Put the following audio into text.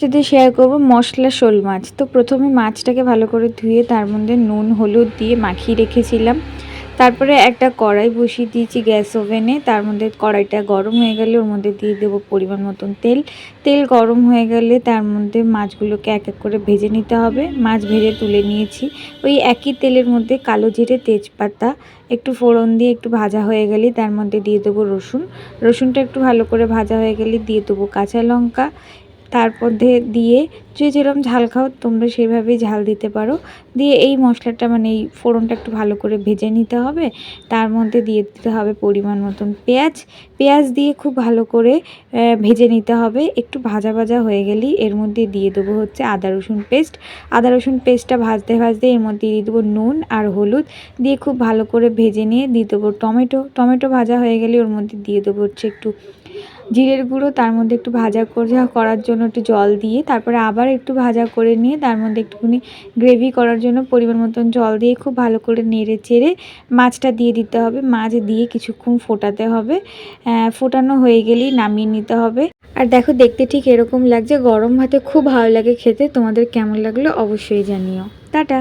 সাথে শেয়ার করব, মশলা শোল মাছ। তো প্রথমে মাছটাকে ভালো করে ধুয়ে তার মধ্যে নুন, হলুদ দিয়ে মাখিয়ে রেখেছিলাম। তারপরে একটা কড়াই বসিয়ে দিয়েছি গ্যাস ওভেনে তার মধ্যে কড়াইটা গরম হয়ে গেলে ওর মধ্যে দিয়ে দেবো পরিমাণ মতন তেল। তেল গরম হয়ে গেলে তার মধ্যে মাছগুলোকে এক এক করে ভেজে নিতে হবে। মাছ ভেজে তুলে নিয়েছি। ওই একই তেলের মধ্যে কালো জিরে, তেজপাতা, একটু ফোড়ন দিয়ে একটু ভাজা হয়ে গেলে তার মধ্যে দিয়ে দেবো রসুন। রসুনটা একটু ভালো করে ভাজা হয়ে গেলে দিয়ে দেবো কাঁচা লঙ্কা। তার মধ্যে দিয়ে যে যেরকম ঝাল খাও তোমরা সেইভাবেই ঝাল দিতে পারো। দিয়ে এই মশলাটা মানে এই ফোড়নটা একটু ভালো করে ভেজে নিতে হবে। তার মধ্যে দিয়ে দিতে হবে পরিমাণ মতন পেঁয়াজ। পেঁয়াজ দিয়ে খুব ভালো করে ভেজে নিতে হবে। একটু ভাজা ভাজা হয়ে গেলেই এর মধ্যে দিয়ে দেবো হচ্ছে আদা রসুন পেস্ট। আদা রসুন পেস্টটা ভাজতে ভাজতে এর মধ্যে দিয়ে দেবো নুন আর হলুদ। দিয়ে খুব ভালো করে ভেজে নিয়ে দিয়ে দেবো টমেটো। টমেটো ভাজা হয়ে গেলে ওর মধ্যে দিয়ে দেবো হচ্ছে একটু জিরের গুঁড়ো, তার মধ্যে একটু ভাজা করে করার জন্য একটু জল দিয়ে, তারপরে আবার একটু ভাজা করে নিয়ে, তার মধ্যে একটুখানি গ্রেভি করার জন্য পরিমাণ মতন জল দিয়ে খুব ভালো করে নেড়ে চেড়ে মাছটা দিয়ে দিতে হবে। মাছ দিয়ে কিছুক্ষণ ফোটাতে হবে। ফোটানো হয়ে গেলেই নামিয়ে নিতে হবে। আর দেখো, দেখতে ঠিক এরকম লাগছে। গরম ভাতে খুব ভালো লাগে খেতে। তোমাদের কেমন লাগল অবশ্যই জানিও। টাটা!